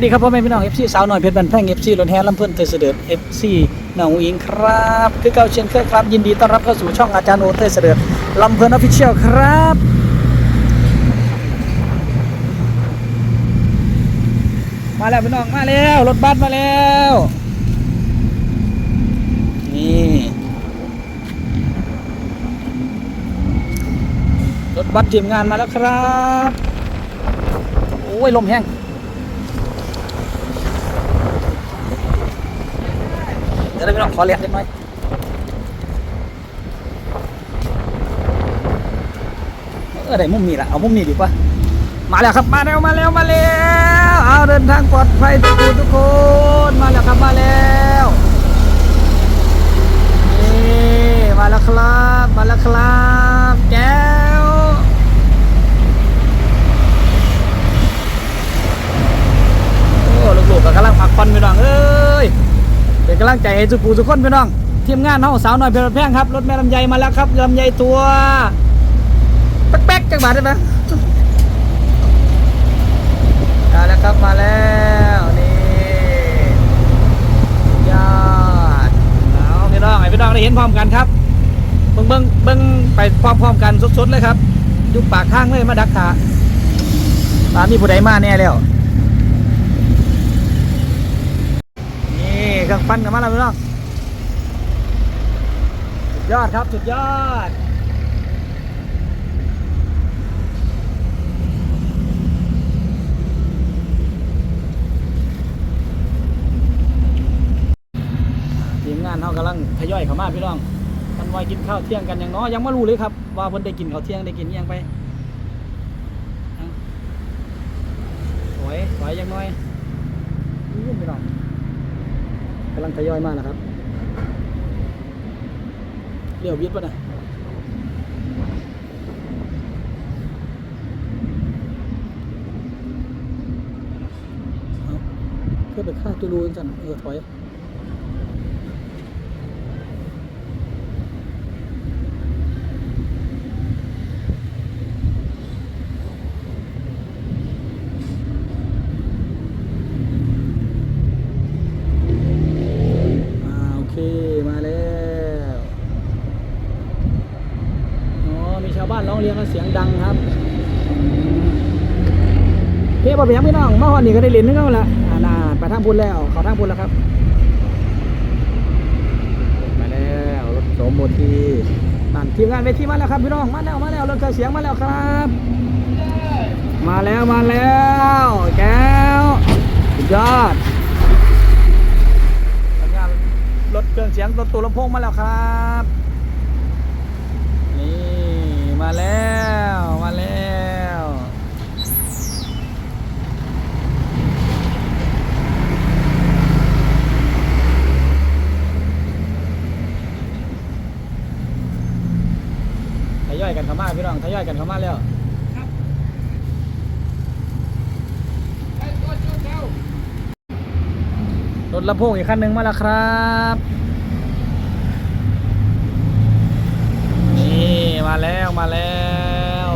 สวัสดีครับพ่อแม่พี่น้อง FC สาวหน่อยเพชรบันแพร่ง FC รถแห่ลำเพิ่อนเตยเสด็จ FC น้องอิงครับ คือเก่าเช่นเคยครับ ยินดีต้อนรับเข้าสู่ช่องอาจารย์โอเตยเสด็จลำเพิ่อนออฟฟิเชียลครับ มาแล้วพี่น้องมาแล้วรถบัสมาแล้ว นี่รถบัสทีมงานมาแล้วครับ โอ้ยลมแห้ง ดี๋ยวเราไปลองขอเรียกเล็กน้อยเออไหนมุมนี้ละเอามุมนี้ดีกว่ามาแล้วครับมาแล้วมาแล้วมาแล้วเอาเดินทางปลอดภัยทุกคนทุกคนมาแล้วครับมาแล้วนี่มาแล้วครับมาแล้วครับแก้ว โอ้ลูกๆก็กำลังพักผ่อนพี่น้องเอ้ย เป็นกำ ลังใจให้ทุกผู้ทุกคนพี่น้องทีมงานเฮาสาวหน่อยเพลินแพงครับรถแม่ลำไยมาแล้วครับลำไยตัวแป๊กๆจังหวะได้ไหมมาแล้วครับมาแล้วนี่ยอดเอาพี่น้องให้พี่น้องได้เห็นพร้อมกันครับเบิ่งเบิ่งเบิ่งไปพร้อมๆกันสดๆเลยครับอยุบปากทางเลยมาดักขาตามีผู้ใดมาแน่แล้ว นี่เครื่องปั้นกันมาแล้วพี่น้องสุดยอดครับสุดยอด ทีมงานเขากำลังทยอยเข้ามาพี่น้องมันไว้กินข้าวเที่ยงกันอย่างน้อยยังไม่รู้เลยครับ ว่าเพิ่นได้กินข้าวเที่ยงได้กินยังไปเอาสวยสวยยังน้อยอู้พี่น้อง กำลังทยอยมากนะครับเรียววิทย์ป่ะนะเอาเพื่อไปฆ่าตัวรูนสันเออถอยอ่าโอเคมาแล้วอ๋อมีชาวบ้านร้องเรียนกันเสียงดังครับโอเคบอกไปยังพี่น้องเมื่อวานนี้ก็ได้เล่นนึกเอาละอ่าน่าไปทางพุนแล้วเขาทางพุนแล้วครับมาแล้วรถโสมโมทีนั่นทีมงานเวทีมาแล้วครับพี่น้องมาแล้วมาแล้วรถเครื่องเสียงมาแล้วครับ มาแล้วมาแล้วแก้วสุดยอดทำงานรถเครื่องเสียงรถตู้ลำโพงมาแล้วครับนี่ มาแล้ว มาแล้ว ทยอยกันเข้ามาพี่น้อง ทยอยกันเข้ามาแล้ว รถลำโพงอีกคันหนึ่งมาแล้วครับ นี่ มาแล้วมาแล้ว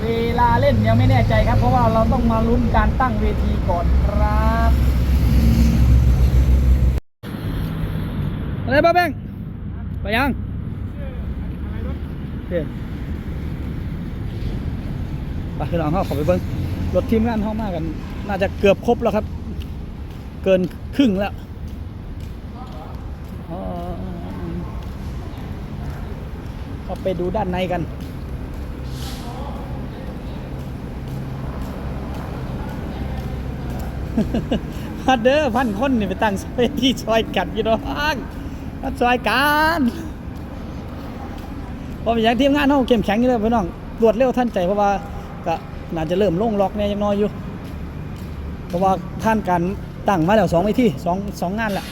เวลาเล่นยังไม่แน่ใจครับ เพราะว่าเราต้องมาลุ้นการตั้งเวทีก่อนครับอะไรบ้าแบงไปยังเฮ้ย ไปพี่น้องเขาขอไปเบิ้งรถทีมงานเขามากัน น่าจะเกือบครบแล้วครับ เกินครึ่งแล้วอ๋อเข้าไปดูด้านในกันพัดเด้อพันคนนี่ไปตั้งซอยที่ซอยกันพี่น้องมาซอยกันเพอมีอย่างทีมงานเขาเข้มแข็งอยู่แล้วพี่น้องรวดเร็วทันใจเพราะว่า ก็น่าจะเริ่มลงล็อกเนี่ยยังน้อยอยู่ เพราะว่าท่านการตั้งมาแล้วสองไว้ที่สองสองงานแหละ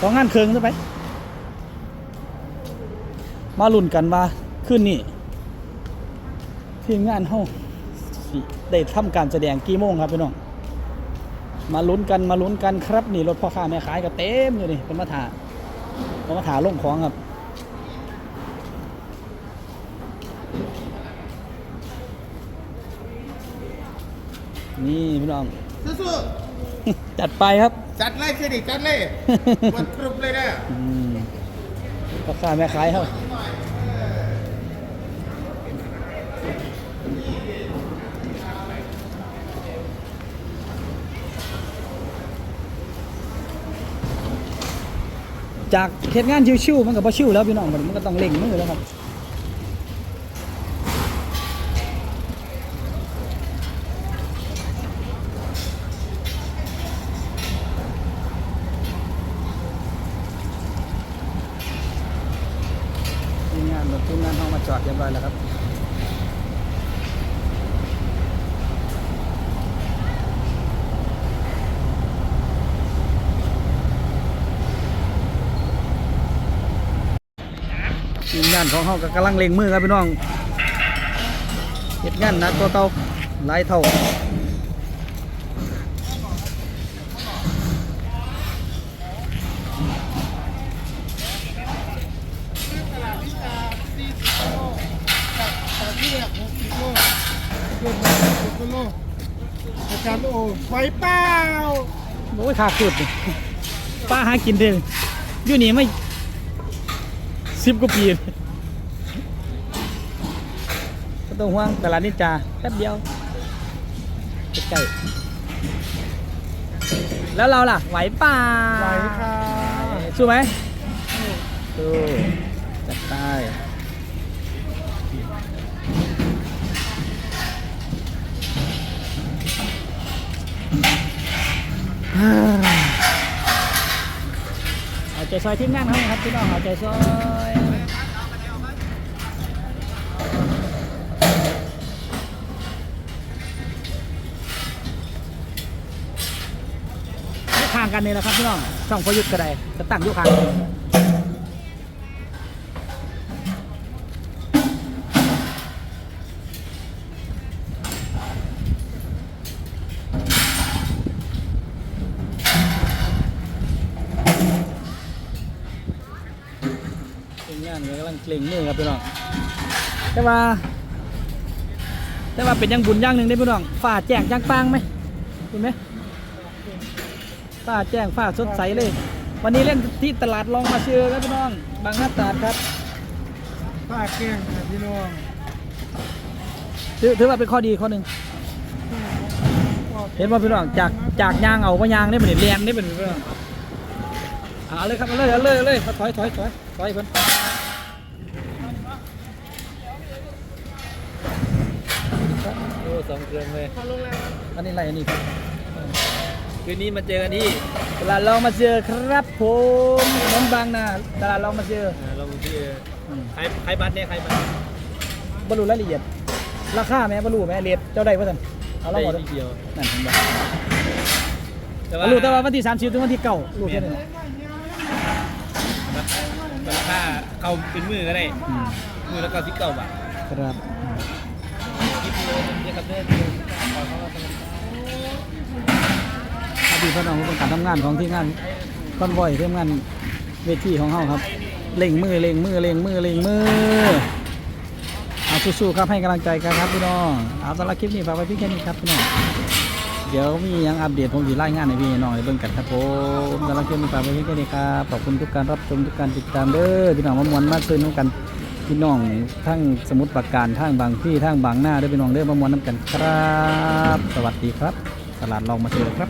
สองงานเคืองซะไปมมาลุ้นกันว่าขึ้นนี่ทีมงานเฮาได้ทำการแสดงกี่โมงครับพี่น้องมาลุ้นกันมาลุ้นกันครับนี่รถพ่อค้าแม่ขายก็เต็มอยู่นี่เป็นมาถาเป็นมาถาลงของครับ นี่พี่น้อง สู้จัดไปครับ ๆจัดเลยสิดิจัดเลยมันครุบเลยนะอืมพ่อค้าแม่ขายครับจากเหตุงานชิวๆมันก็พอชิวแล้วพี่น้องมันมันก็ต้องเล่งมือแล้วครับ ทีมงานรถทีมงานเข้ามาจอดเรียบร้อยแล้วครับทีมงานของเขาก็กำลังเล็งมือครับพี่น้องเห็ดงานนะตัวเตาหลายเท่า อาจารย์โอ้ไฟเปล่าโอ้ยขาดสุดนี่ป้าหากินเด้ออยู่นี่ไม่สิบกว่าปีก็ต้องห่วงตลาดนิจาแป๊บเดียวใกล้ๆแล้วเราล่ะ ไหวเปล่าไหวค่ะสู้ไหมสู้จัดไป เอาใจซอยทีมงนเขานะครับพี่น้องเอาใจซอยข้างกันนี่แหละครับพี่น้องช่องพยุทธ์ก็ได้จะตั้งยู่ข้าง งานกำลังเกรงมือครับพี่น้องแต่ว่า แต่ว่าเป็นอยังบุญอย่างหนึ่งได้อพี่น้องฝ่าแจ้งจ้างปางไหมเห็นไหมฝ่าแจ้งฝ่าสดใสเลย วันนี้เล่นที่ตลาดลองมาเชือครับพี่น้อง บางนาตราดครับป้าเก่งค่ะพี่น้องถือถือว่าเป็นข้อดีข้อหนึ่งเห็นว่าพี่น้องจากจากยางเอาว่ายางนี่เป็นเรียนนี่เป็นพี่น้องเอาเลยครับเอาเลยเอาเลยเอาเลยถอยถอยถอยถอยเพิ่น โอ้สองเครื่องเลยอันนี้อะไรอันนี้ครับคืนนี้มาเจอกันที่ตลาดลองมาเจอครับผมถนนบางนาตลาดลองมาเจออ่าเราที่อืมใครใครบัตรเนี่ยใครบัตรบรรลุรายละเอียด ราคาแม่บรรลุแม่เรียดเจ้าได้ป่ะท่านเอาเราหมดได้ที่เดียวนั่นเห็นบ่แต่บว่ารรลุแต่ว่าวันที่30ถึงวันที่เก้ารู้แค่นี้ราคาเข้าเป็นมือก็ได้อืมมือละเก้าสิบเก้าบาทครับ คิดดูเนี่ยครับเนี่ยขอเข้ามาสมัครถ้าพี่พี่น้องเป็นการทำงานของที่งานคอนวอยเที่งานเวทีของเฮาครับ เล่งมือเล่งมือเล่งมือเล่งมือเอาสู้ๆครับให้กำลังใจกันครับพี่น้องเอาสำหรับคลิปนี้ฝากไว้เพียงแค่นี้ครับพี่น้องเดี๋ยวมียังอัปเดตผมจะรายงานให้พี่น้องได้เบิ่งกันครับผมสำหรับคลิปนี้ฝากไว้เพียงแค่นี้ครับขอบคุณทุกการรับชมทุกการติดตามเด้อพี่น้องมามวนมาซื้อน้ำกัน พี่น้องทั้งสมุทรปราการทั้งบางที่ทั้งบางหน้าด้อพี่น้องเด้อมามวนน้ำกันครับ สวัสดีครับ ตลาดลองมาเจอครับ